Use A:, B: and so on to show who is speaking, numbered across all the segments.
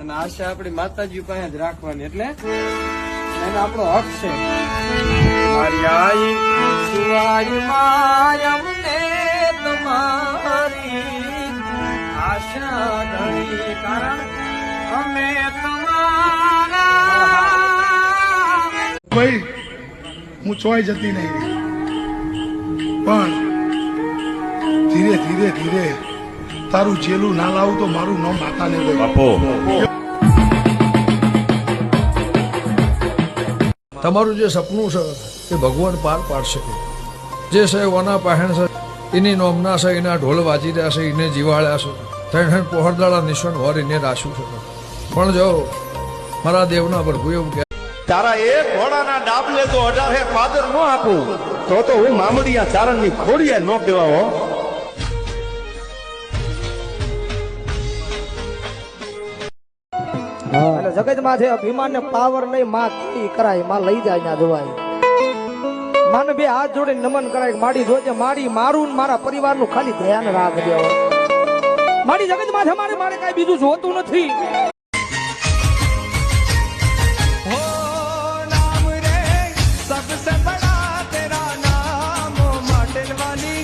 A: અને આશા આપણી માતાજી પાસે જ રાખવાની એટલે એને આપણો હક છે. મારી સુવારી માયમને તમારી આશા ઘણી કારણ અમે તમારા
B: ભાઈ હું ચોય જતી નહીં. પણ ધીરે ધીરે ધીરે તારું જેલું ના લાવું તો મારું નામ માતાને દે
C: તમારું જે સપનું છે એ ભગવાન પાર પાડશે. જે છે વના પહેણ છે એની નોમના છે એના ઢોલ વાજી રહ્યા છે એને જીવાડ્યા છે. ત્રણ ત્રણ પહોરદાડા નિશાન વર એને રાખ્યું છે. પણ જો મારા દેવના પ્રભુ એવું કહે
D: તારા એક ઘોડાના ડાબલે તો અઢારે પાદર ન આપું. તો તો હું મામડિયા ચારણની ખોડિયા ન કહેવા હો.
E: એટલે જગતમાં છે અભિમાન ને પાવર નહીં માં કી કરાય માં લઈ જાય ત્યાં જોવાય માને બે હાથ જોડે નમન કરાય માડી જોજે માડી મારું ને મારા પરિવારનું ખાલી ધ્યાન રાખજો મારી જગતમાં છે મારે મારે કાંઈ બીજું જોતું નથી
A: सबसे बड़ा तेरा नाम माटल वाली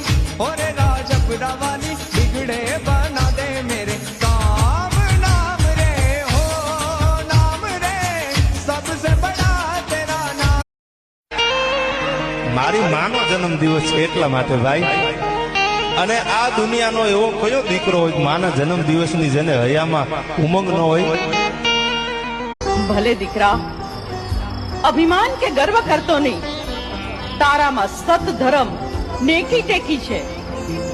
A: और राजपुरा वाली बिगड़े
D: મારી માનો જન્મ દિવસ છે એટલા માટે ભાઈ. અને આ દુનિયાનો એવો કયો દીકરો હોય, માના જન્મ દિવસની જેને હયામાં ઉમંગ ન હોય?
F: ભલે દીકરા, અભિમાન કે ગર્વ કરતો નહીં. તારામાં સત ધર્મ નેકી ટેકી છે.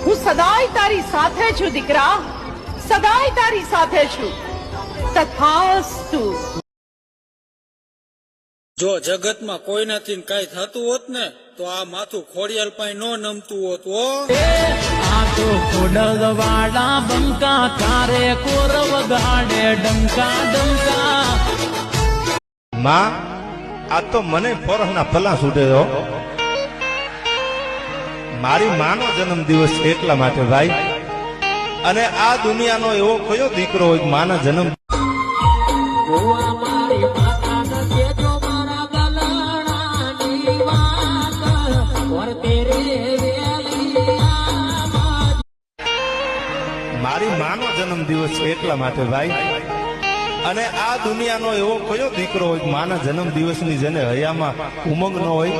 F: હું સદાય તારી સાથે છું દીકરા, સદાય તારી સાથે છું. તથાસ્તુ.
G: જો જગતમાં કોઈનાથી કઈ થતું હોત ને તો આ માથું ખોડિયાલ પાસે નો નમતું હોત ઓ
H: આ તો ખોડલવાળા બંકા તારે કોરવ ગાડે ડંકા ડંકા.
D: માં આ તો મને ફોરહના ફલા છૂટે હો. મારી માનો જન્મ દિવસ છે એટલા માટે ભાઈ. અને આ દુનિયાનો એવો કયો દીકરો હોય માના જન્મ મારી માનો જન્મ દિવસ છે એટલા માટે ભાઈ. અને આ દુનિયાનો એવો કયો દીકરો હોય માના જન્મ દિવસની જેને હયામાં ઉમંગ ન હોય?